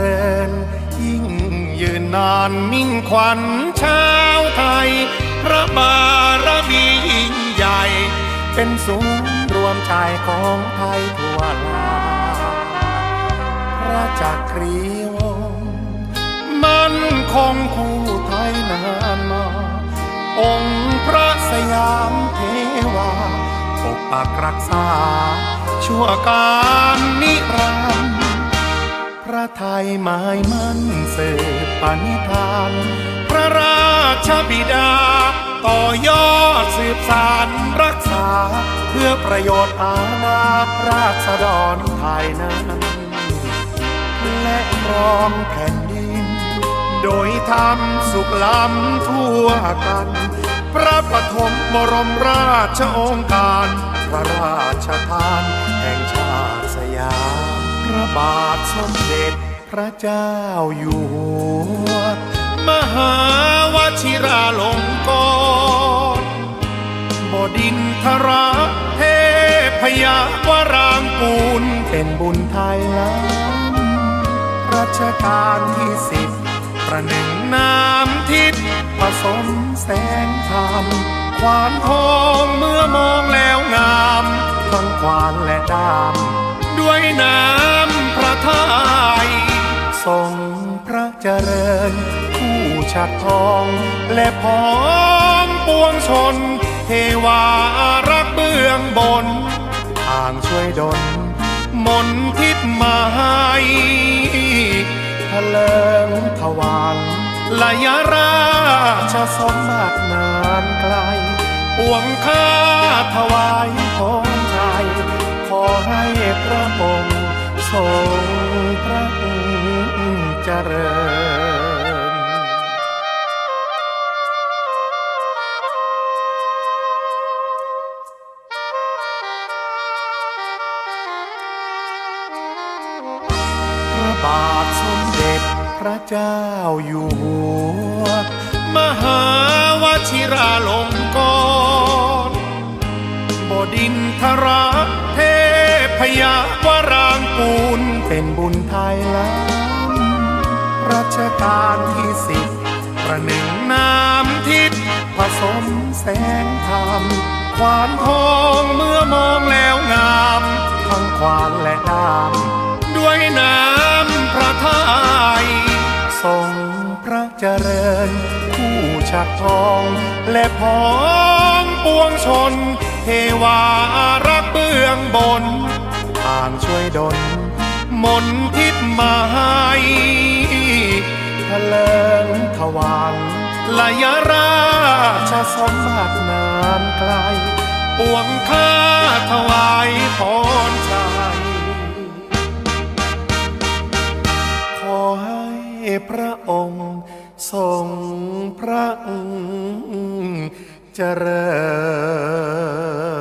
ริญ ยิ่งยืนนานมิ่งขวัญชาวไทย พระบารมียิ่งใหญ่ เป็นศูนย์รวมใจของไทยทั่วลาพระจักรีวงศ์มันคงคู่ไทยนานมา องค์พระสยามเทวาปกปักรักษา ชั่วการนิรันดร์ ไทยหมายมั่นเสืบปณิธาน พระราชบิดา ต่อยอดสืบสารรักษา เพื่อประโยชน์อาณาราษฎรไทยนั้น และครองแผ่นดิน โดยทำสุขล้ำทั่วกัน พระปฐมบรมราชองค์การ พระราชทาน บาทสมเด็จพระเจ้าอยู่หัว มหาวชิราลงกรณ์บดินทรเทพยาวรางกูล เป็นบุญไทยล้ำรัชกาลที่สิบประหนึ่งน้ำทิพย์ผสมแสงธรรมควานทองเมื่อมองแล้วงามทั้งควานและดามด้วยน้ำ เจริญ ผู้ชัดทอง และพร้อมปวงชน เทวารักเบื้องบน ทางช่วยดลมนทิพมาให้ทะเลิงทวารลายราชสมบัตินานไกลปวงข้าถวายพรชัยขอให้พระองค์ทรงพระเจริญ บาทสมเด็จพระเจ้าอยู่หัว มหาวชิราลงกรณ์บดินทรเทพยาวรางกูลเป็นบุญไทยล้ำรัชกาลที่สิบประหนึ่งน้ำทิพย์ผสมแสงธรรมควานทองเมื่อมองแล้วงาม ทั้งควานและดาม ผู้ชัดทอง และพ้อมปวงชน เทวารักเบื้องบนทางช่วยดลมนทิพมาให้ทะเลิงทวารลายราชสมบัตินานไกล ปวงข้าถวายพรชัยขอให้พระองค์ ทรงพระเจริญ